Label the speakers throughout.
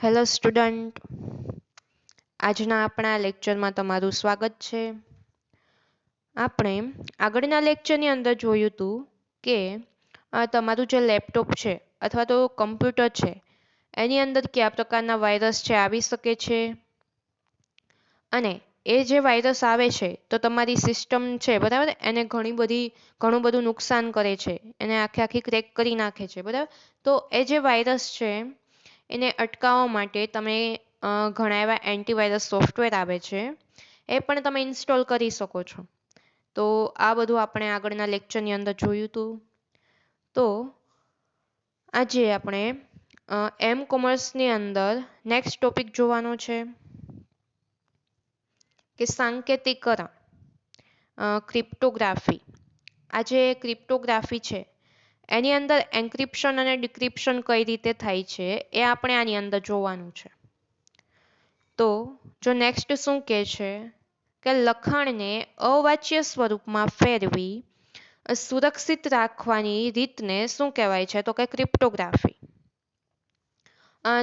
Speaker 1: Hello student આજના આપણા લેક્ચરમાં તમારું સ્વાગત છે. આપણે આગળના લેક્ચરની અંદર જોયું હતું કે તમારું જે લેપટોપ છે અથવા તો કમ્પ્યુટર છે, એની અંદર કયા પ્રકારના વાયરસ છે આવી શકે છે? અને એ જે વાયરસ આવે છે, તો તમારી સિસ્ટમ છે, બરાબર? એને ઘણી બધી, ઘણું બધું નુકસાન કરે છે. એને આખે આખી ક્રેક કરી નાખે છે, બરાબર? તો એ જે વાયરસ છે એને અટકાવવા માટે તમે ઘણા એવા એન્ટીવાયરસ સોફ્ટવેર આવે છે, એ પણ તમે ઇન્સ્ટોલ કરી શકો છો. તો આ બધું આપણે આગળના લેક્ચરની અંદર જોયું હતું તો આજે આપણે એમ કોમર્સની અંદર નેક્સ્ટ ટોપિક જોવાનો છે, કે સાંકેતિકરણ ક્રિપ્ટોગ્રાફી આ જે ક્રિપ્ટોગ્રાફી છે એની અંદર એન્ક્રિપ્શન અને ડિક્રિપ્શન કઈ રીતે થાય છે એ આપણે આની અંદર જોવાનું છે. તો જો નેક્સ્ટ શું કહે છે કે લખાણને અવાચ્ય સ્વરૂપમાં ફેરવી સુરક્ષિત રાખવાની રીતને શું કહેવાય છે? તો કે ક્રિપ્ટોગ્રાફી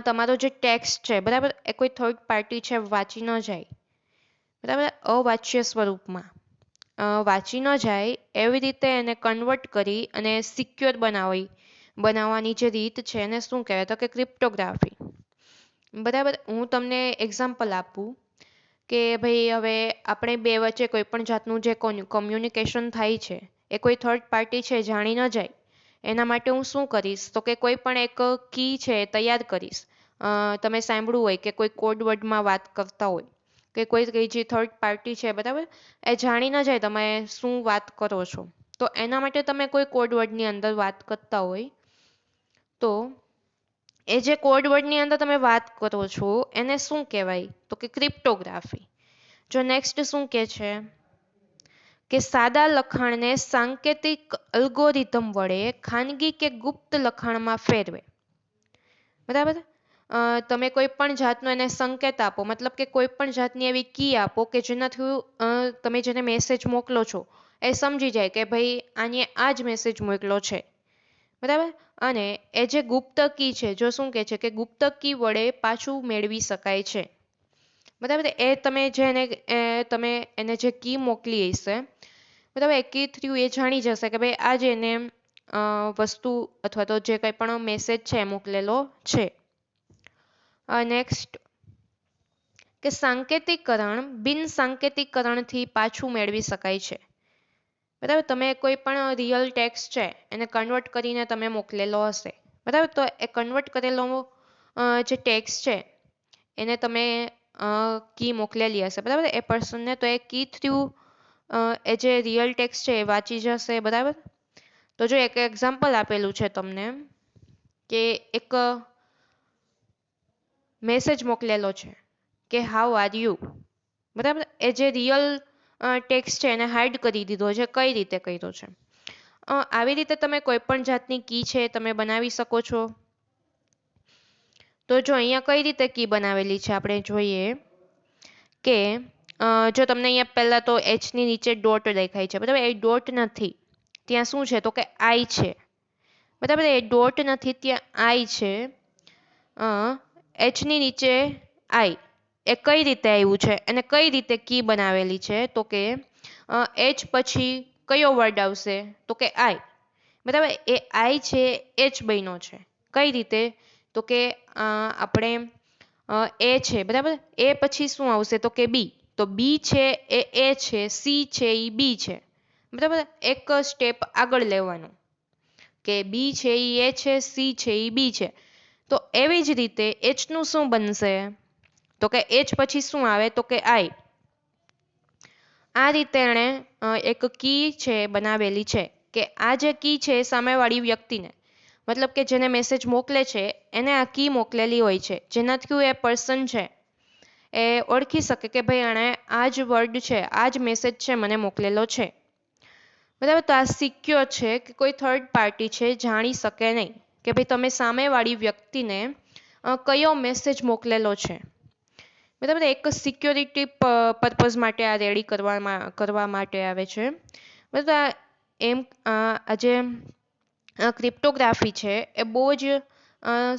Speaker 1: તમારો જે ટેક્સ્ટ છે, બરાબર? એ કોઈ થર્ડ પાર્ટી છે, વાંચી ન જાય. બરાબર? અવાચ્ય સ્વરૂપમાં. વાંચી ન જાય, એવી રીતે એને કન્વર્ટ કરી અને સિક્યોર બનાવી, બનાવવાની જે રીત છે એને શું કહેવાય? તો કે ક્રિપ્ટોગ્રાફી બરાબર? હું તમને એક્ઝામ્પલ આપું કે ભાઈ હવે આપણે બે વચ્ચે કોઈ પણ જાતનું જે કોમ્યુનિકેશન થાય છે, એ કોઈ થર્ડ પાર્ટી છે, જાણી ન જાય, એના માટે હું શું કરીશ? તો કે કોઈ પણ એક કી છે તૈયાર કરીશ. તમે સાંભળ્યું હોય કે કોઈ કોડ વર્ડમાં વાત કરતા હોય. કે કોઈ જે થર્ડ પાર્ટી છે, બરાબર? એ જાણી ન જાય તમે શું વાત કરો છો. તો એના માટે તમે કોઈ કોડ અંદર વાત કરતા હોય, તો એ જે કોડ વર્ડની અંદર તમે વાત કરો છો, એને શું કહેવાય? તો કે ક્રિપ્ટોગ્રાફી જો નેક્સ્ટ શું કે છે? કે સાદા લખાણને સાંકેતિક અલ્ગોરિધમ વડે ખાનગી કે ગુપ્ત લખાણમાં ફેરવે. બરાબર? તમે કોઈ પણ જાતનો એને સંકેત આપો, મતલબ કે કોઈ પણ જાતની એવી કી આપો કે જેનાથી તમે જેને મેસેજ મોકલો છો, એ સમજી જાય કે ભાઈ આને આ જ મેસેજ મોકલો છે. બરાબર? અને એ જે ગુપ્ત કી છે, જો શું કહે છે કે ગુપ્ત કી વડે પાછું મેળવી શકાય છે. બરાબર? એ તમે જે એને તમે એને જે કી મોકલી હશે, બરાબર? એ કી થ્રુ એ જાણી જશે કે ભાઈ આ જ એને વસ્તુ અથવા તો જે કંઈ પણ મેસેજ છે મોકલેલો છે. નેક્સ્ટ કે સાંકેતિકરણ બિન સાંકેતિકરણથી પાછું મેળવી શકાય છે. બરાબર? તમે કોઈ પણ રિયલ ટેક્સ છે, એને કન્વર્ટ કરીને તમે મોકલેલો હશે. બરાબર? તો એ કન્વર્ટ કરેલો જે ટેક્સ છે, એને તમે કી મોકલેલી હશે. બરાબર? એ પર્સનને તો એ કી થ્રુ એ જે રિયલ ટેક્સ છે, એ વાંચી જશે. બરાબર? તો જો એક એક્ઝામ્પલ આપેલું છે તમને, કે એક મેસેજ મોકલેલો છે કે હાઉ આર યુ બરાબર? એ જે રિયલ ટેક્સ્ટ છે એને હાઇડ કરી દીધો છે, કઈ રીતે કર્યો છે? આવી રીતે તમે કોઈ પણ જાતની કી છે તમે બનાવી શકો છો. તો જો અહીંયા કઈ રીતે કી બનાવેલી છે આપણે જોઈએ કે જો તમને અહીંયા પહેલાં તો એચની નીચે ડોટ દેખાય છે, બરાબર? એ ડોટ નથી. ત્યાં શું છે? તો કે આઈ છે. બરાબર? એ ડોટ નથી, ત્યાં આઈ છે. એચની નીચે આઈ એ કઈ રીતે આવ્યું છે અને કઈ રીતે કી બનાવેલી છે? તો કે એચ પછી કયો વર્ડ આવશે? તો કે આઈ બરાબર? એ આઈ છે એચ બન્યો છે. કઈ રીતે? તો કે આપણે એ છે, બરાબર? એ પછી શું આવશે? તો કે બી તો બી છે, એ એ છે સી છે એ બી છે. બરાબર? એક સ્ટેપ આગળ લેવાનું. કે બી છે એ એ છે સી છે એ બી છે. તો એવી જ રીતે એચનું શું બનશે? તો કે એચ પછી શું આવે? તો કે આઈ આ રીતે એણે એક કી છે, બનાવેલી છે કે આ જે કી છે સામેવાળી વ્યક્તિને, મતલબ કે જેને મેસેજ મોકલે છે, એને આ કી મોકલેલી હોય છે. જેનાથી એ પર્સન છે, એ ઓળખી શકે કે ભાઈ એણે આ જ વર્ડ છે, આ જ મેસેજ છે, મને મોકલેલો છે. બરાબર? તો આ સિક્યોર છે કે કોઈ થર્ડ પાર્ટી છે, જાણી શકે નહીં. કે ભાઈ તમે સામેવાળી વ્યક્તિને કયો મેસેજ મોકલેલો છે? બરાબર એક સિક્યોરિટી પર્પઝ માટે આ રેડી કરવામાં, કરવા માટે આવે છે. બરાબર એમ, આ જે ક્રિપ્ટોગ્રાફી છે, એ બહુ જ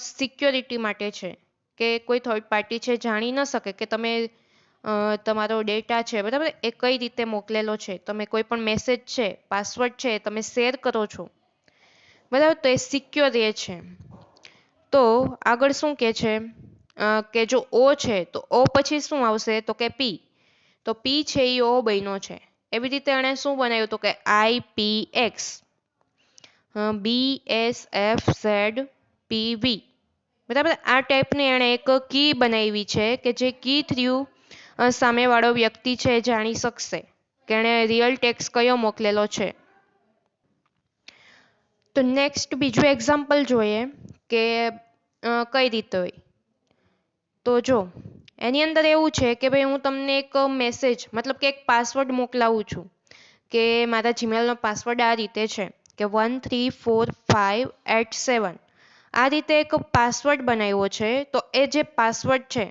Speaker 1: સિક્યોરિટી માટે છે. કે કોઈ થર્ડ પાર્ટી છે, જાણી ન શકે કે તમે તમારો ડેટા છે, બરાબર? એ કઈ રીતે મોકલેલો છે? તમે કોઈ પણ મેસેજ છે પાસવર્ડ છે તમે શેર કરો છો. બરાબર તો એ સિક્યોર રહે છે. તો આગળ શું કે છે? કે જો ઓ છે, તો ઓ પછી શું આવશે? તો કે પી. તો પી છે એ ઓ બન્યો છે. એવી રીતે એણે શું બનાવ્યું? તો કે I P X. B S F Z P V. બરાબર? આ ટાઈપની એણે એક કી બનાવી છે કે જે કી થ્રુ સામેવાળો વ્યક્તિ છે જાણી શકશે કે એણે રિયલ ટેક્સ કયો મોકલેલો છે. તો નેક્સ્ટ બીજું એક્ઝામ્પલ જોઈએ કે કઈ રીતે હોય. તો જો, એની અંદર એવું છે કે ભાઈ હું તમને એક મેસેજ મતલબ કે એક પાસવર્ડ મોકલાવું છું કે મારા જીમેલનો પાસવર્ડ આ રીતે છે કે one three four five eight seven આ રીતે એક પાસવર્ડ બનાવ્યો છે, તો એ જે પાસવર્ડ છે,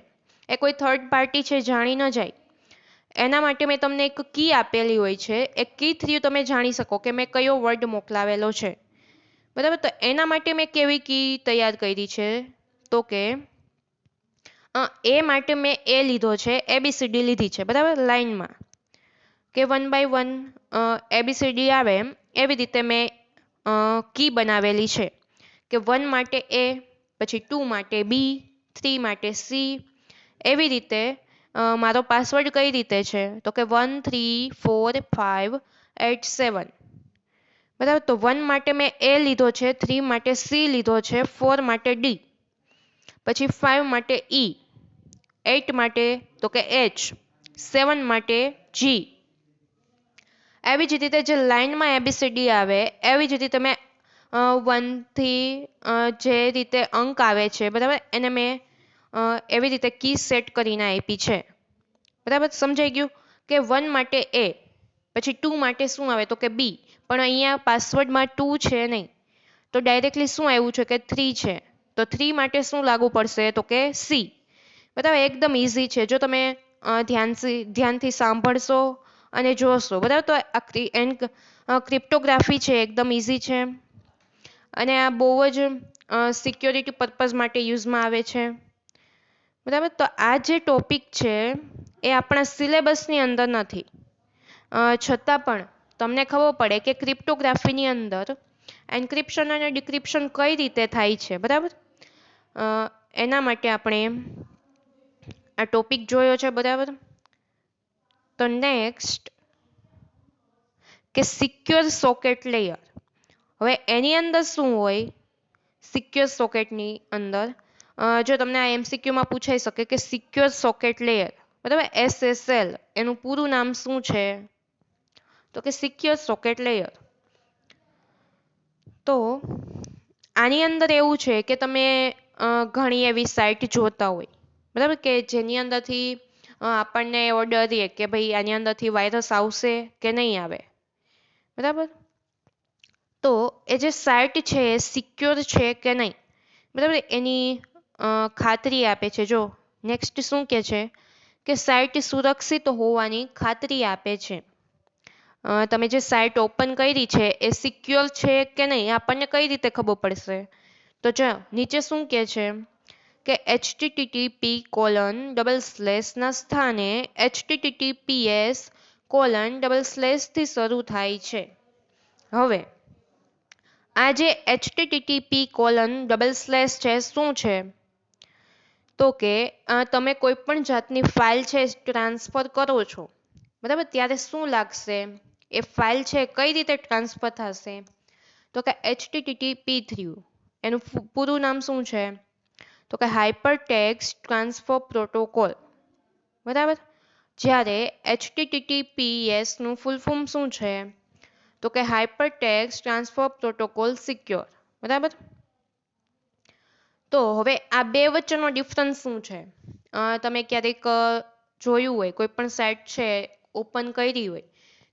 Speaker 1: એ કોઈ થર્ડ પાર્ટી છે, જાણી ન જાય. એના માટે મેં તમને એક કી આપેલી હોય છે. એ કી થ્રુ તમે જાણી શકો કે મેં કયો વર્ડ મોકલાવેલો છે. બરાબર? તો એના માટે મેં કેવી કી તૈયાર કરી છે? તો કે એ માટે મેં એ લીધો છે એબીસીડી લીધી છે, બરાબર? લાઇનમાં કે વન બાય વન એબીસીડી આવે એવી રીતે મેં કી બનાવેલી છે. કે વન માટે એ, પછી ટુ માટે બી, થ્રી માટે સી, એવી રીતે મારો પાસવર્ડ કઈ રીતે છે? તો કે one, three, four five eight seven. બરાબર તો વન માટે મેં એ લીધો છે થ્રી માટે સી લીધો છે ફોર માટે ડી પછી ફાઇવ માટે ઈ એટ માટે, તો કે એચ સેવન માટે જી એવી જ રીતે જે લાઇનમાં એબીસીડી આવે, એવી જ રીતે મેં વનથી જે રીતે અંક આવે છે, બરાબર? એને મેં એવી રીતે કી સેટ કરીને આપી છે. બરાબર? સમજાઈ ગયું? કે વન માટે એ પછી ટુ માટે શું આવે? તો કે બી પણ અહીંયા પાસવર્ડમાં ટુ છે નહીં. તો ડાયરેક્ટલી શું આવ્યું છે કે થ્રી છે? તો થ્રી માટે શું લાગુ પડશે? તો કે સી બરાબર એકદમ ઇઝી છે. જો તમે ધ્યાનથી ધ્યાનથી સાંભળશો અને જોશો. બરાબર તો આ ક્રિપ્ટોગ્રાફી છે, એકદમ ઇઝી છે. અને આ બહુ જ સિક્યોરિટી પર્પઝ માટે યુઝમાં આવે છે. બરાબર? તો આ જે ટોપિક છે, એ આપણા સિલેબસની અંદર નથી. છતાં પણ તમને ખબર પડે કે ક્રિપ્ટોગ્રાફીની અંદર એન્ક્રિપ્શન અને ડિક્રિપ્શન કઈ રીતે થાય છે, બરાબર? એના માટે આપણે આ ટોપિક જોયો છે, બરાબર? તો નેક્સ્ટ કે સિક્યોર સોકેટ લેયર હવે એની અંદર શું હોય? સિક્યોર સોકેટની અંદર જો તમને આ એમસીક્યુમાં પૂછાઈ શકે કે સિક્યોર સોકેટ લેયર બરાબર? એસએસએલ એનું પૂરું નામ શું છે? તો કે સિક્યોર સોકેટ લેયર. તો આની અંદર એવું છે કે તમે ઘણી એવી સાઇટ જોતા હોય. બરાબર? કે જેની અંદરથી આપણને એવો ડરીએ કે ભાઈ આની અંદરથી વાયરસ આવશે કે નહીં આવે. બરાબર? તો એ જે સાઇટ છે એ સિક્યોર છે કે નહીં? બરાબર? એની ખાતરી આપે છે. જો, નેક્સ્ટ શું કે છે? કે સાઇટ સુરક્ષિત હોવાની ખાતરી આપે છે. તમે જે સાઇટ ઓપન કરી છે, એ સિક્યોર છે કે નહીં, આપણને કઈ રીતે ખબર પડશે? તો જો, નીચે શું કે છે? કે એચટીટીપી કોલન ડબલ સ્લેશના સ્થાને એચટીટીપીએસ કોલન ડબલ સ્લેશથી શરૂ થાય છે. હવે, આ જે એચટીટીપી કોલન ડબલ સ્લેશ છે, શું છે? તો કે તમે કોઈ પણ જાતની ફાઇલ છે ટ્રાન્સફર કરો છો. બરાબર? ત્યારે શું લાગશે? એ ફાઇલ છે, કઈ રીતે ટ્રાન્સફર થશે? તો કે એચટીટીપી થ્રુ એનું પૂરું નામ શું છે? તો કે હાઇપર ટેક્સ ટ્રાન્સફર પ્રોટોકોલ બરાબર? જ્યારે એચટીટીપીએસનું ફૂલ ફોર્મ શું છે? તો કે hyper text transfer protocol secure બરાબર? તો હવે આ બે વચ્ચેનો ડિફરન્સ શું છે? તમે ક્યારેક જોયું હોય, કોઈ પણ સાઇટ છે ઓપન કરી હોય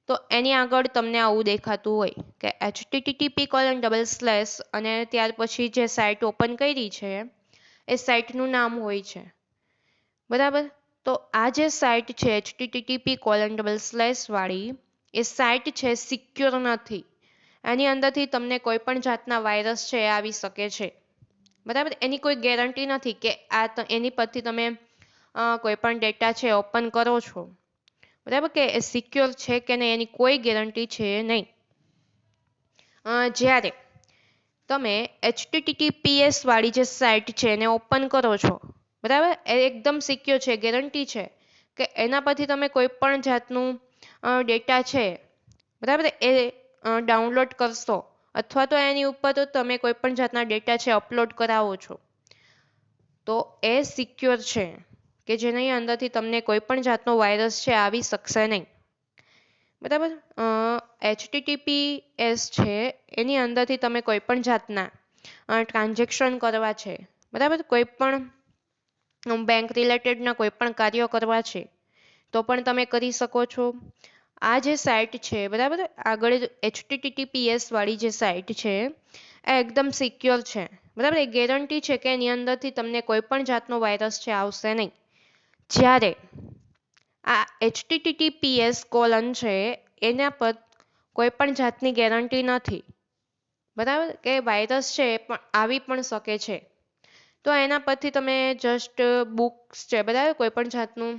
Speaker 1: તો એની આગળ તમને આવું દેખાતું હોય કે એચટીટીપી કોલન ડબલ સ્લેશ અને ત્યાર પછી જે સાઇટ ઓપન કરી છે, એ સાઇટનું નામ હોય છે. બરાબર? તો આ જે સાઇટ છે એચટીટીપી કોલન ડબલ સ્લેશ વાળી, એ સાઇટ છે સિક્યોર નથી. એની અંદરથી તમને કોઈ પણ જાતના વાયરસ છે આવી શકે છે. બરાબર? એની કોઈ ગેરંટી નથી કે આ એની પરથી તમે કોઈ પણ ડેટા છે ઓપન કરો છો. બરાબર કે એ સિક્યોર છે કે નહીં એની કોઈ ગેરંટી છે નહીં. જ્યારે તમે એચટીટીપીએસ વાળી જે સાઇટ છે એને ઓપન કરો છો, બરાબર? એ એકદમ સિક્યોર છે ગેરંટી છે કે એના પરથી તમે કોઈ પણ જાતનું ડેટા છે, બરાબર? એ ડાઉનલોડ કરશો અથવા તો એની ઉપર તો તમે કોઈ પણ જાતના ડેટા છે અપલોડ કરાવો છો. તો એ સિક્યોર છે. કે જેની અંદરથી તમને કોઈ પણ જાતનો વાયરસ છે, આવી શકશે નહીં. બરાબર? એચટીટીપીએસ છે, એની અંદરથી તમે કોઈ પણ જાતના ટ્રાન્ઝેક્શન કરવા છે, બરાબર? કોઈ પણ બેંક રિલેટેડના કોઈ પણ કાર્યો કરવા છે, તો પણ તમે કરી શકો છો. આ જે સાઇટ છે, બરાબર? આગળ એચટીટીપીએસ વાળી જે સાઇટ છે, એ એકદમ સિક્યોર છે. બરાબર? એ ગેરંટી છે કે એની અંદરથી તમને કોઈ પણ જાતનો વાયરસ છે, આવશે નહીં. જ્યારે આ એચટીટીપીએસ કોલન છે, એના પર કોઈ પણ જાતની ગેરંટી નથી. બરાબર? કે વાયરસ છે પણ આવી પણ શકે છે. તો એના પરથી તમે જસ્ટ બુક્સ છે, બરાબર? કોઈ પણ જાતનું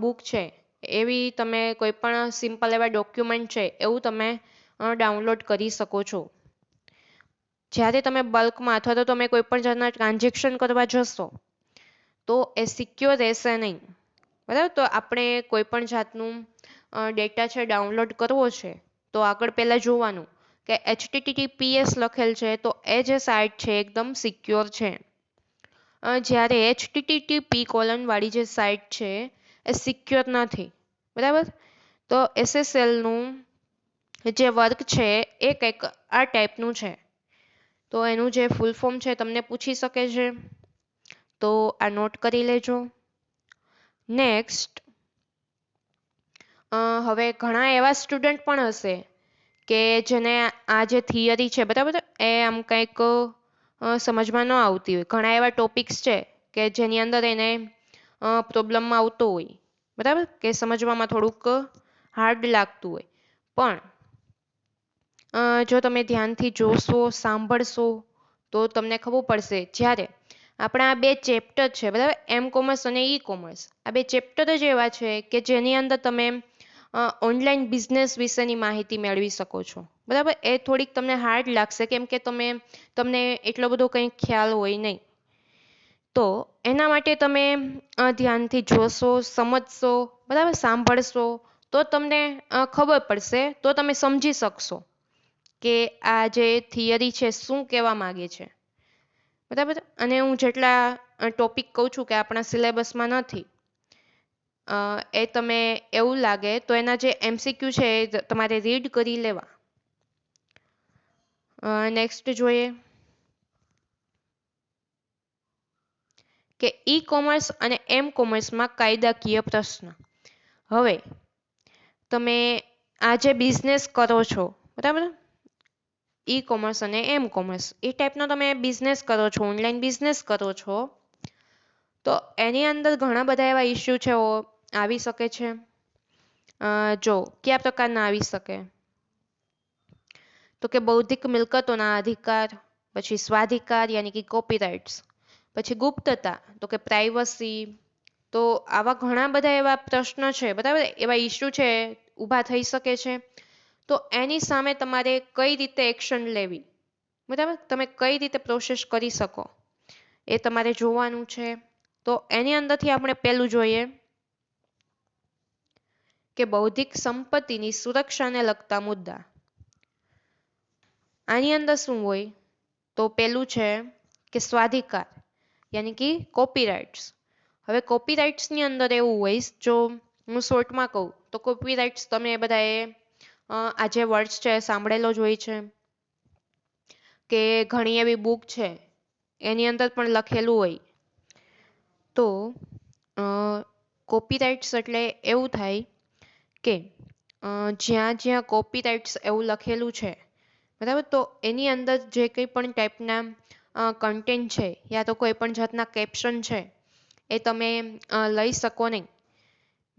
Speaker 1: બુક છે, એવી તમે કોઈ પણ સિમ્પલ એવા ડોક્યુમેન્ટ છે, એવું તમે ડાઉનલોડ કરી શકો છો. જ્યારે તમે બલ્કમાં અથવા તો તમે કોઈ પણ જાતના ટ્રાન્ઝેક્શન કરવા જશો તો એ સિક્યોર રહેશે નહીં. બરાબર? તો આપણે કોઈ પણ જાતનું ડેટા છે ડાઉનલોડ કરવો છે, તો આગળ પહેલાં જોવાનું કે એચટીટીપીએસ લખેલ છે, તો એ જે સાઇટ છે એકદમ સિક્યોર છે. જ્યારે એચટીટીપી કોલનવાળી જે સાઇટ છે, એ સિક્યોર નથી. બરાબર? તો એસએસએલનું જે વર્ક છે, એ કંઈક આ ટાઈપનું છે. તો એનું જે ફૂલ ફોર્મ છે, તમને પૂછી શકે છે. તો આ નોટ કરી લેજો. નેક્સ્ટ હવે ઘણા એવા સ્ટુડન્ટ પણ હશે કે જેને આ જે થિયરી છે, બરાબર? એ આમ કંઈક સમજમાં ન આવતી હોય. ઘણા એવા ટોપિક્સ છે કે જેની અંદર એને પ્રોબ્લેમમાં આવતો હોય. બરાબર? કે સમજવામાં થોડુંક હાર્ડ લાગતું હોય. પણ જો તમે ધ્યાનથી જોશો, સાંભળશો, તો તમને ખબર પડશે. જ્યારે આપણા આ બે ચેપ્ટર છે, બરાબર? એમ કોમર્સ અને ઈ કોમર્સ આ બે ચેપ્ટર જ એવા છે કે જેની અંદર તમે ઓનલાઈન બિઝનેસ વિશેની માહિતી મેળવી શકો છો. બરાબર? એ થોડીક તમને હાર્ડ લાગશે, કેમ કે તમે, તમને એટલો બધો કંઈ ખ્યાલ હોય નહીં. તો એના માટે તમે ધ્યાનથી જોશો, સમજશો, બરાબર? સાંભળશો, તો તમને ખબર પડશે, તો તમે સમજી શકશો કે આ જે થિયરી છે, શું કહેવા માગે છે. બરાબર? અને હું જેટલા ટોપિક કહું છું કે આપણા સિલેબસમાં નથી એ તમે એવું લાગે તો એના જે એમસીક્યુ છે એ તમારે રીડ કરી લેવા. નેક્સ્ટ જોઈએ. કે ઈ કોમર્સ અને એમ કોમર્સમાં કાયદાકીય પ્રશ્ન. હવે, તમે આ જે બિઝનેસ કરો છો, બરાબર? ઈ કોમર્સ અને એમ કોમર્સ એ ટાઈપનો તમે બિઝનેસ કરો છો ઓનલાઈન બિઝનેસ કરો છો, તો એની અંદર ઘણા બધા એવા ઇસ્યુ છે આવી શકે છે. જો, કયા પ્રકારના આવી શકે? તો કે બૌદ્ધિક મિલકતોના અધિકાર, પછી સ્વાધિકાર, યાની કે કોપીરાઇટ્સ પછી ગુપ્તતા, તો કે પ્રાઇવસી તો આવા ઘણા બધા એવા પ્રશ્નો છે. બરાબર? એવા ઇસ્યુ છે, ઊભા થઈ શકે છે. તો એની સામે તમારે કઈ રીતે એક્શન લેવી? બરાબર? તમે કઈ રીતે પ્રોસેસ કરી શકો? એ તમારે જોવાનું છે. તો એની અંદરથી આપણે પહેલું જોઈએ કે બૌદ્ધિક સંપત્તિની સુરક્ષાને લગતા મુદ્દા. આની અંદર શું હોય? તો પહેલું છે કે સ્વાધિકાર, યાની કે કોપીરાઇટ્સ હવે કોપીરાઇટ્સની અંદર એવું હોય, જો હું શોર્ટમાં કહું, તો કોપીરાઇટ્સ તમે બધાએ આ જે વર્ડ્સ છે, સાંભળેલો જ હોય છે કે ઘણી એવી બુક છે, એની અંદર પણ લખેલું હોય. તો કોપીરાઇટ્સ એટલે એવું થાય કે જ્યાં જ્યાં કોપીરાઇટ્સ એવું લખેલું છે, બરાબર? તો એની અંદર જે કંઈ પણ ટાઈપના કન્ટેન્ટ છે, યા તો કોઈ પણ જાતના કેપ્શન છે, એ તમે લઈ શકો નહીં.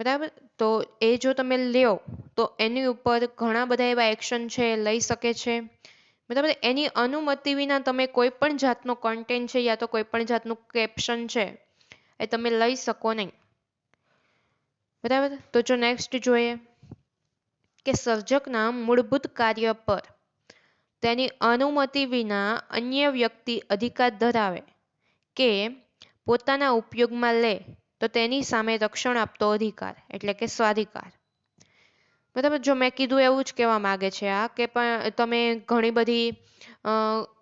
Speaker 1: બરાબર? તો એ જો તમે લ્યો, તો એની ઉપર ઘણા બધા એવા એક્શન છે, લઈ શકે છે. બરાબર? એની અનુમતિ વિના તમે કોઈ પણ જાતનો કન્ટેન્ટ છે યા તો કોઈ પણ જાતનું કેપ્શન છે, એ તમે લઈ શકો નહીં. બરાબર? તો જો નેક્સ્ટ જોઈએ કે સર્જકના મૂળભૂત કાર્ય પર તેની અનુમતિ વિના અન્ય વ્યક્તિ અધિકાર ધરાવે કે પોતાના ઉપયોગમાં લે. તો તેની સામે રક્ષણ આપતો અધિકાર, એટલે કે સ્વાધિકાર. બરાબર? જો મેં કીધું એવું જ કહેવા માગે છે આ, કે પણ તમે ઘણી બધી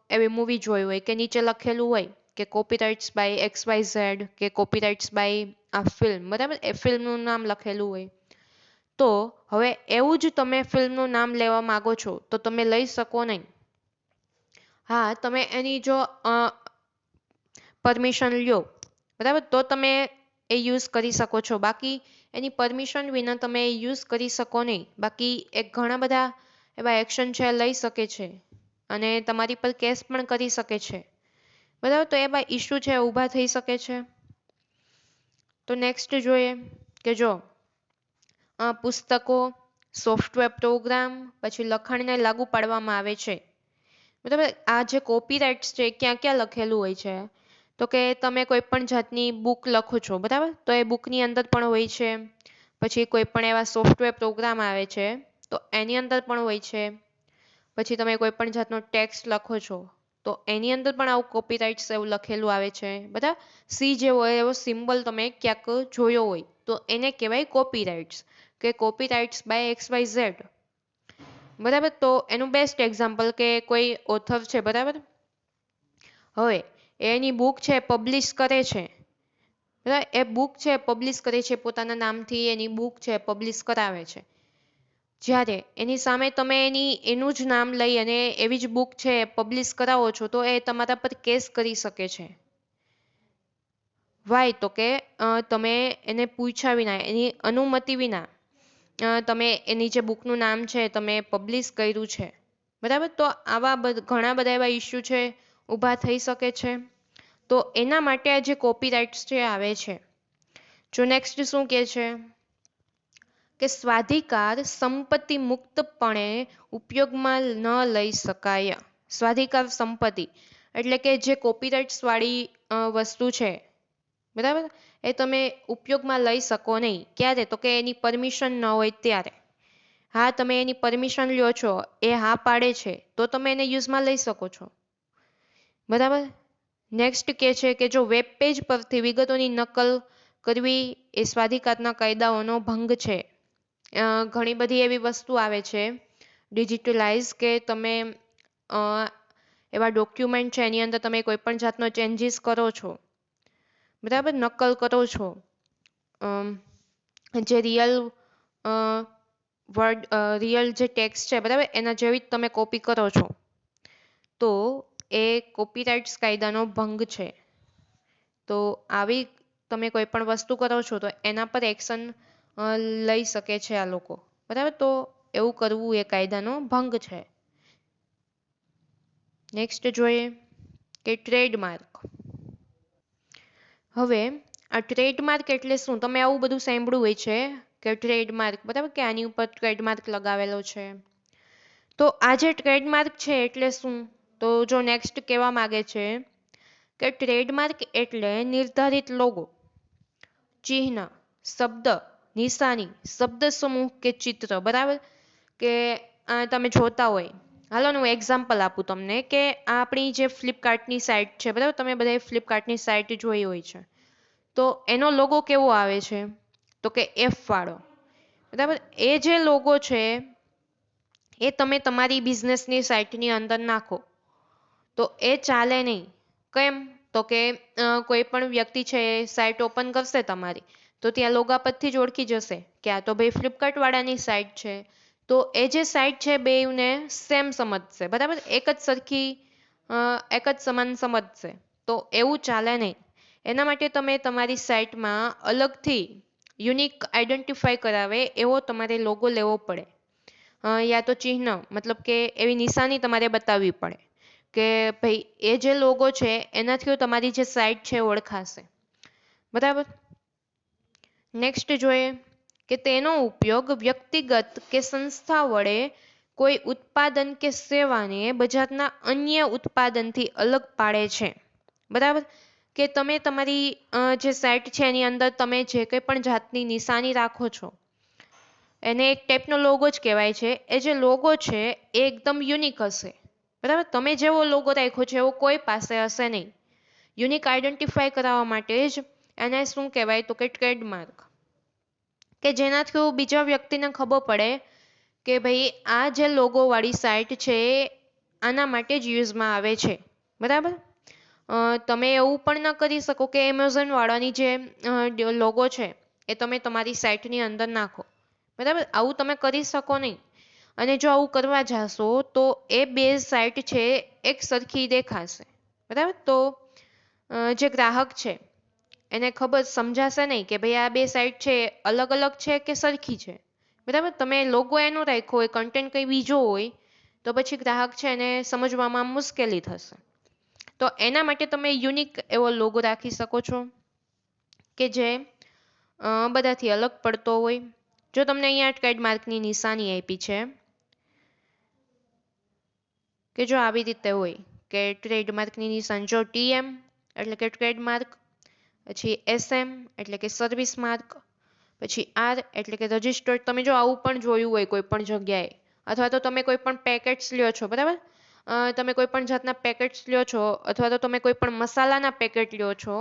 Speaker 1: એવી મૂવી જોઈ હોય કે નીચે લખેલું હોય કે copyrights by X Y Z કે કોપીરાઇટ્સ બાય આ ફિલ્મ બરાબર? એ ફિલ્મનું નામ લખેલું હોય. તો હવે એવું જ તમે ફિલ્મનું નામ લેવા માગો છો, તો તમે લઈ શકો નહીં. હા, તમે એની જો પરમિશન લ્યો. બરાબર? તો તમે એ યુઝ કરી શકો છો. બાકી એની પરમિશન વિના તમે એ યુઝ કરી શકો નહીં. બાકી એક ઘણા બધા એવા એક્શન છે લઈ શકે છે અને તમારી પર કેસ પણ કરી શકે છે. બરાબર? તો એવા ઇસ્યુ છે ઊભા થઈ શકે છે. તો નેક્સ્ટ જોઈએ કે જો પુસ્તકો, સોફ્ટવેર પ્રોગ્રામ, પછી લખાણને લાગુ પાડવામાં આવે છે. બરાબર? આ જે કોપીરાઇટ્સ છે ક્યાં ક્યાં લખેલું હોય છે? તો કે તમે કોઈ પણ જાતની બુક લખો છો, બરાબર? તો એ બુકની અંદર પણ હોય છે. પછી કોઈ પણ એવા સોફ્ટવેર પ્રોગ્રામ આવે છે, તો એની અંદર પણ હોય છે. પછી તમે કોઈ પણ જાતનો ટેક્સ્ટ લખો છો, તો એની અંદર પણ આવું કોપીરાઇટ્સ એવું લખેલું આવે છે બધા સી જેવો એવો સિમ્બલ તમે ક્યાંક જોયો હોય, તો એને કહેવાય કોપીરાઇટ્સ કે copyrights by X Y Z બરાબર? તો એનું બેસ્ટ એક્ઝામ્પલ કે કોઈ ઓથર છે, બરાબર? હવે એની બુક છે, પબ્લિશ કરે છે. એ બુક છે, પબ્લિશ કરે છે, પોતાના નામથી એની બુક છે, પબ્લિશ કરાવે છે. જ્યારે એની સામે તમે એની, એનું જ નામ લઈ અને એવી જ બુક છે, પબ્લિશ કરાવો છો, તો એ તમારા પર કેસ કરી શકે છે. વાય તો કે તમે એને પૂછ્યા વિના, એની અનુમતિ વિના તમે એની જે બુકનું નામ છે, તમે પબ્લિશ કર્યું છે. બરાબર? તો આવા ઘણા બધા એવા ઇસ્યુ છે ઊભા થઈ શકે છે? તો એના માટે આ જે કોપીરાઇટ્સ છે આવે છે, જો નેક્સ્ટ શું કહે છે? કે સ્વાધિકાર સંપત્તિ મુક્તપણે ઉપયોગમાં ન લઈ શકાય. સ્વાધિકાર સંપત્તિ, એટલે કે જે કોપીરાઇટ્સવાળી વસ્તુ છે, બરાબર? એ તમે ઉપયોગમાં લઈ શકો નહીં. ક્યારે? તો કે એની પરમિશન ન હોય ત્યારે. હા, તમે એની પરમિશન લ્યો છો, એ હા પાડે છે, તો તમે એને યુઝમાં લઈ શકો છો. બરાબર? નેક્સ્ટ કે છે કે જો વેબ પેજ પરથી વિગતોની નકલ કરવી એ સ્વાધિકારના કાયદાઓનો ભંગ છે. ઘણી બધી એવી વસ્તુ આવે છે. ડિજિટલાઇઝ કે તમે એવા ડોક્યુમેન્ટ છે એની અંદર તમે કોઈ પણ જાતનો ચેન્જીસ કરો છો. બરાબર? નકલ કરો છો. જે રિયલ વર્ડ રિયલ જે ટેક્સ્ટ છે, બરાબર? એના જેવી જ તમે કોપી કરો છો. તો એ કોપીરાઇટ્સ કાયદાનો ભંગ છે. તો આવી તમે કોઈ પણ વસ્તુ કરો છો, તો એના પર એક્શન લઈ શકે છે આ લોકો. બરાબર? તો એવું કરવું એ કાયદાનો ભંગ છે. નેક્સ્ટ જોઈએ કે ટ્રેડમાર્ક હવે, આ ટ્રેડમાર્ક એટલે શું? તમે આવું બધું સાંભળ્યું હોય છે કે ટ્રેડમાર્ક બરાબર? કે આની ઉપર ટ્રેડમાર્ક લગાવેલો છે. તો આ જે ટ્રેડમાર્ક છે એટલે શું? તો જો નેક્સ્ટ કહેવા માગે છે કે ટ્રેડમાર્ક એટલે નિર્ધારિત લોગો ચિહ્ન, શબ્દ, નિશાની, શબ્દ સમૂહ કે ચિત્ર, બરાબર? કે તમે જોતા હોય. હાલો હું એક્ઝામ્પલ આપું તમને કે આપણી જે ફ્લિપકાર્ટની સાઇટ છે, બરાબર? તમે બધાએ ફ્લિપકાર્ટની સાઇટ જોઈ હોય છે. તો એનો લોગો કેવો આવે છે? તો કે એફ વાળો. બરાબર? એ જે લોગો છે, એ તમે તમારી બિઝનેસની સાઇટની અંદર નાખો. તો એ ચાલે નહીં. કેમ? તો કે કોઈ પણ વ્યક્તિ છે એ સાઇટ ઓપન કરશે તમારી, તો ત્યાં લોગા પરથી જ ઓળખી જશે કે આ તો ભાઈ ફ્લિપકાર્ટ વાળાની સાઇટ છે. તો એ જે સાઇટ છે બેયને સેમ સમજશે, બરાબર? એક જ સરખી એક જ સમાન સમજશે. તો એવું ચાલે નહીં. એના માટે તમે તમારી સાઇટમાં અલગથી યુનિક આઈડેન્ટિફાઈ કરાવે એવો તમારે લોગો લેવો પડે. યા તો ચિહ્ન, મતલબ કે એવી નિશાની તમારે બતાવવી પડે. કે ભાઈ એ જે લોગો છે, એનાથી તમારી જે સાઇટ છે ઓળખાશે. બરાબર? નેક્સ્ટ જોઈએ કે તેનો ઉપયોગ વ્યક્તિગત કે સંસ્થા વડે કોઈ ઉત્પાદન કે સેવાને બજારના અન્ય ઉત્પાદનથી અલગ પાડે છે. બરાબર? કે તમે તમારી જે સાઇટ છે એની અંદર તમે જે કંઈ પણ જાતની નિશાની રાખો છો, એને એક ટાઈપનો લોગો જ કહેવાય છે. એ જે લોગો છે એ એકદમ યુનિક હશે. બરાબર? તમે જેવો લોગો રાખ્યો છે, એવો કોઈ પાસે હશે નહીં. યુનિક આઈડેન્ટિફાય કરાવવા માટે જ એને શું કહેવાય તો કે ટ્રેડમાર્ક કે જેના થ્રુ બીજા વ્યક્તિને ખબર પડે કે ભાઈ, આ જે લોગોવાળી સાઇટ છે, આના માટે જ યુઝમાં આવે છે. બરાબર? તમે એવું પણ ન કરી શકો કે એમેઝોનવાળાની જે લોગો છે, એ તમે તમારી સાઇટની અંદર નાખો. બરાબર? આવું તમે કરી શકો નહીં. અને જો આવું કરવા જાશો, તો એ બે સાઇટ છે, એક સરખી દેખાશે. બરાબર? તો જે ગ્રાહક છે, એને ખબર સમજાશે નહીં કે ભાઈ આ બે સાઇટ છે, અલગ અલગ છે કે સરખી છે. બરાબર? તમે લોગો એનો રાખ્યો હોય કન્ટેન્ટ કંઈ બીજો હોય, તો પછી ગ્રાહક છે એને સમજવામાં મુશ્કેલી થશે. તો એના માટે તમે યુનિક એવો લોગો રાખી શકો છો, કે જે બધાથી અલગ પડતો હોય. જો તમને અહીંયા ટ્રેડમાર્કની નિશાની આપી છે કે જો આવી રીતે હોય કે ટ્રેડમાર્કની નિશાન જો ટીએમ એટલે કે ટ્રેડમાર્ક પછી એસએમ એટલે કે સર્વિસ માર્ક પછી આર એટલે કે રજિસ્ટર્ડ તમે જો આવું પણ જોયું હોય કોઈ પણ જગ્યાએ, અથવા તો તમે કોઈ પણ પેકેટ્સ લ્યો છો, બરાબર? તમે કોઈ પણ જાતના પેકેટ્સ લ્યો છો, અથવા તો તમે કોઈ પણ મસાલાના પેકેટ લ્યો છો,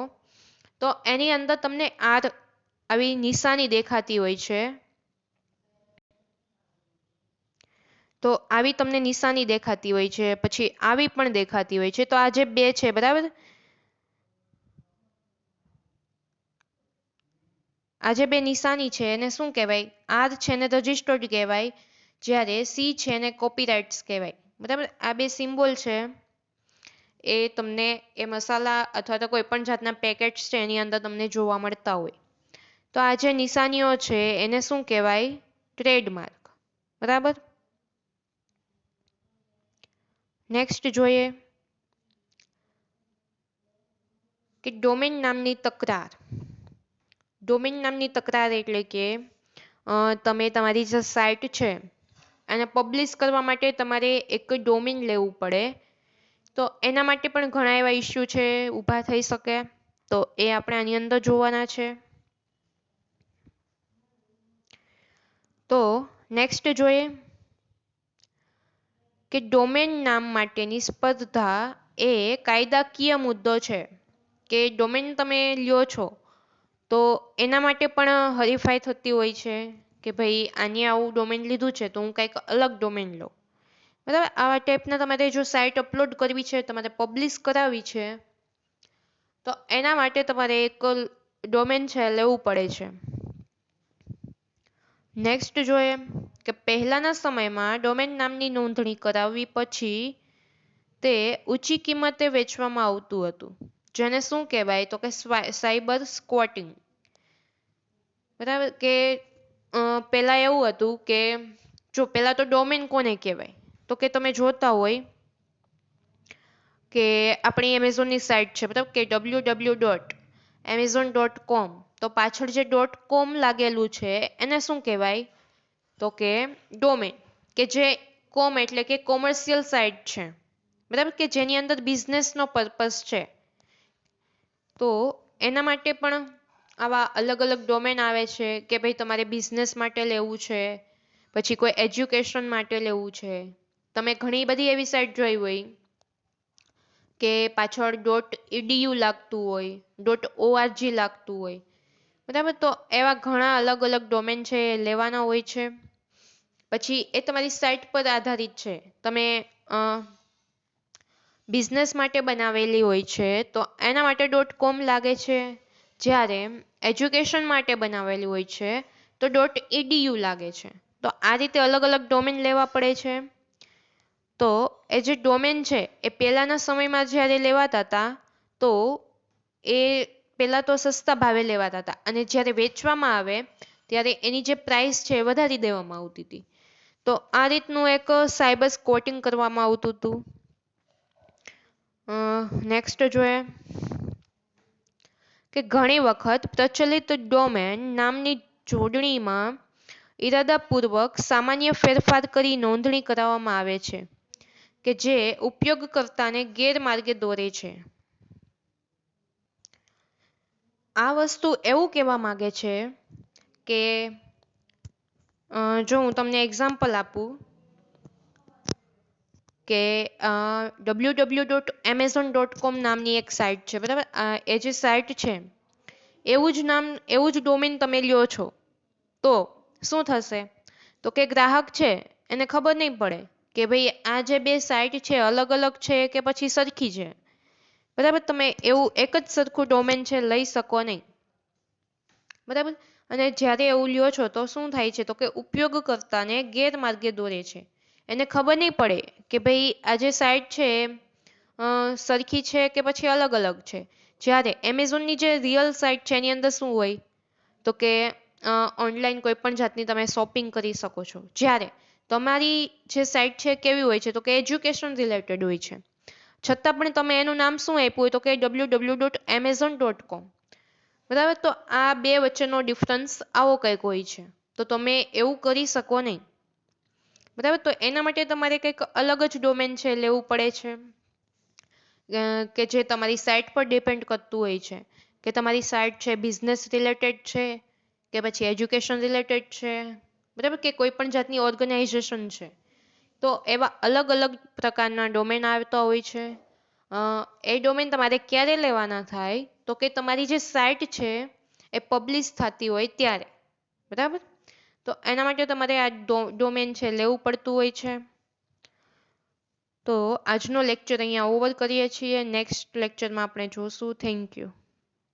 Speaker 1: તો એની અંદર તમને આર આવી નિશાની દેખાતી હોય છે. તો આવી તમને નિશાની દેખાતી હોય છે, પછી આવી પણ દેખાતી હોય છે. તો આ જે બે છે, બરાબર? આ જે બે નિશાની છે, એને શું કહેવાય? આર છે ને રજિસ્ટર્ડ કહેવાય, જ્યારે સી છે ને કોપીરાઇટ્સ કહેવાય. બરાબર? આ બે સિમ્બોલ છે. એ તમને એ મસાલા અથવા તો કોઈ પણ જાતના પેકેટ્સ છે, એની અંદર તમને જોવા મળતા હોય. તો આ જે નિશાનીઓ છે, એને શું કહેવાય? ટ્રેડમાર્ક બરાબર? નેક્સ્ટ જોઈએ કે ડોમેન નામની તકરાર. ડોમેન નામની તકરાર એટલે કે તમે તમારી જે સાઇટ છે એને પબ્લિશ કરવા માટે તમારે એક ડોમેન લેવું પડે. તો એના માટે પણ ઘણા એવા ઇસ્યુ છે, ઊભા થઈ શકે. તો એ આપણે આની અંદર જોવાના છે. તો નેક્સ્ટ જોઈએ કે ડોમેન નામ માટેની સ્પર્ધા એ કાયદાકીય મુદ્દો છે. કે ડોમેન તમે લ્યો છો, તો એના માટે પણ હરીફાઈ થતી હોય છે કે ભાઈ આને આવું ડોમેન લીધું છે, તો હું કંઈક અલગ ડોમેન લઉં. બરાબર? આવા ટાઈપના તમારે જો સાઇટ અપલોડ કરવી છે, તમારે પબ્લિશ કરાવવી છે, તો એના માટે તમારે એક ડોમેન છે, લેવું પડે છે. નેક્સ્ટ જોઈએ. કે પહેલાના સમયમાં ડોમેન નામની નોંધણી કરાવવી પછી તે ઊંચી કિંમતે વેચવામાં આવતું હતું. જેને શું કહેવાય? તો કે સાયબર સ્કોટિંગ બરાબર? કે પહેલાં એવું હતું કે, જો પહેલાં તો ડોમેન કોને કહેવાય? તો કે તમે જોતા હોય કે આપણી એમેઝોનની સાઇટ છે, બરાબર? કે W W dot Amazon dot com તો પાછળ જે ડોટ કોમ લાગેલું છે, એને શું કહેવાય? તો કે ડોમેન કે જે કોમ એટલે કે કોમર્શિયલ સાઇટ છે. બરાબર? કે જેની અંદર બિઝનેસનો પર્પસ છે. તો એના માટે પણ આવા અલગ અલગ ડોમેન આવે છે, કે ભાઈ તમારે બિઝનેસ માટે લેવું છે, પછી કોઈ એજ્યુકેશન માટે લેવું છે. તમે ઘણી બધી એવી સાઇટ જોઈ હોય, કે પાછળ ડોટ ઈડીયુ લાગતું હોય ડોટ ઓઆરજી લાગતું હોય. બરાબર? તો એવા ઘણા અલગ અલગ ડોમેન છે, એ લેવાના હોય છે. પછી એ તમારી સાઇટ પર આધારિત છે. તમે બિઝનેસ માટે બનાવેલી હોય છે, તો એના માટે ડોટ કોમ લાગે છે. જ્યારે એજ્યુકેશન માટે બનાવેલી હોય છે, તો ડોટ ઈડીયુ લાગે છે. તો આ રીતે અલગ અલગ ડોમેન લેવા પડે છે. તો એ જે ડોમેન છે, એ પહેલાંના સમયમાં જ્યારે લેવાતા હતા, તો એ પહેલાં તો સસ્તા ભાવે લેવાતા હતા. અને જ્યારે વેચવામાં આવે, ત્યારે એની જે પ્રાઇસ છે એ વધારી દેવામાં આવતી હતી. તો આ રીતનું એક સાયબર સ્કોટિંગ કરવામાં આવતું હતું. નેક્સ્ટ જોઈએ. કે ઘણી વખત પ્રચલિત ડોમેન નામની જોડણીમાં ઇરાદાપૂર્વક સામાન્ય ફેરફાર કરી નોંધણી કરાવવામાં આવે છે, કે જે ઉપયોગકર્તાને ગેરમાર્ગે દોરે છે. આ વસ્તુ એવું કહેવા માંગે છે કે જો હું તમને એક્ઝામ્પલ આપું કે W W dot Amazon dot com નામની એક સાઇટ છે, બરાબર? એ જે સાઇટ છે, એવું જ નામ, એવું જ ડોમેન તમે લ્યો છો, તો શું થશે? તો કે ગ્રાહક છે, એને ખબર નહીં પડે કે ભાઈ આ જે બે સાઇટ છે, અલગ અલગ છે કે પછી સરખી છે. બરાબર? તમે એવું એક જ સરખું ડોમેન છે, લઈ શકો નહીં. બરાબર? અને જ્યારે એવું લ્યો છો તો શું થાય છે? તો કે ઉપયોગકર્તાને ગેરમાર્ગે દોરે છે. એને ખબર નહીં પડે કે ભાઈ આ જે સાઇટ છે સરખી છે કે પછી અલગ અલગ છે? જ્યારે એમેઝોનની જે રિયલ સાઇટ છે એની અંદર શું હોય? તો કે ઓનલાઈન કોઈ પણ જાતની તમે શોપિંગ કરી શકો છો. જ્યારે તમારી જે સાઇટ છે કેવી હોય છે? તો કે એજ્યુકેશન રિલેટેડ હોય છે. છતાં પણ તમે એનું નામ શું આપ્યું હોય? તો કે W W dot Amazon dot com બરાબર? તો આ બે વચ્ચેનો ડિફરન્સ આવો કંઈક હોય છે. તો તમે એવું કરી શકો નહીં. બરાબર? તો એના માટે તમારે કંઈક અલગ જ ડોમેન છે લેવું પડે છે. કે જે તમારી સાઇટ પર ડિપેન્ડ કરતું હોય છે. કે તમારી સાઇટ છે બિઝનેસ રિલેટેડ છે, કે પછી એજ્યુકેશન રિલેટેડ છે. બરાબર? કે કોઈ પણ જાતની ઓર્ગેનાઇઝેશન છે. તો એવા અલગ અલગ પ્રકારના ડોમેન આવતા હોય છે. એ ડોમેન તમારે ક્યારે લેવાના થાય? તો કે તમારી જે સાઇટ છે, એ પબ્લિશ થતી હોય ત્યારે. બરાબર? તો એના માટે તમારે આ ડોમેન છે લેવું પડતું હોય છે. તો આજનો લેક્ચર અહીંયા ઓવર કરીએ છીએ. નેક્સ્ટ લેક્ચરમાં આપણે જોશું. Thank you